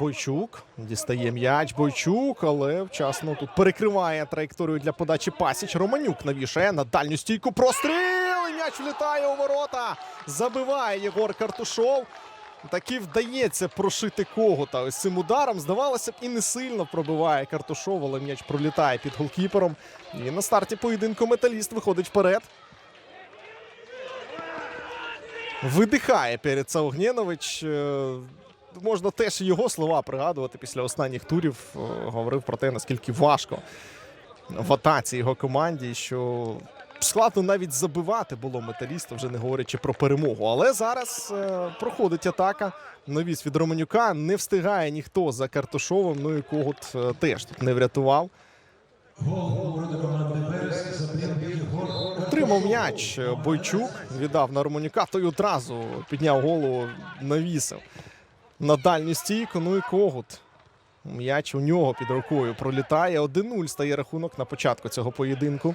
Бойчук дістає м'яч. Бойчук, але вчасно тут перекриває траєкторію для подачі пасіч. Романюк навішає на дальню стійку. Простріл! І М'яч влітає у ворота. Забиває Єгор Картушов. Таки вдається прошити когота. Ось цим ударом. Здавалося б, і не сильно пробиває Картушов, але м'яч пролітає під голкіпером. І на старті поєдинку металіст виходить вперед. Видихає перед Саугнєнович. Можна теж його слова пригадувати після останніх турів. Е, Говорив про те, наскільки важко в атаці його команді, що складно навіть забивати було металіста, вже не говорячи про перемогу. Але зараз е, проходить атака. Навіс від Романюка. Не встигає ніхто за Картушовим. Ну і Когут е, теж тут не врятував. Отримав м'яч Бойчук, віддав на Романюка, той одразу підняв голову, навісив на дальню стійку. Ну і Когут. М'яч у нього під рукою пролітає. 1-0 стає рахунок на початку цього поєдинку.